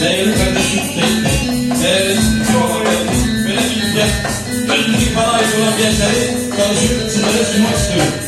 Değerli kardeşim Hüseyin değerli çok önemli, önemli bir bana ait olan gençleri çalışıp sizlere sunmak istiyorum.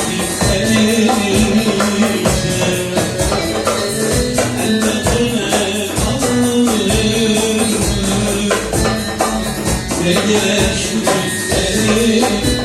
Seni.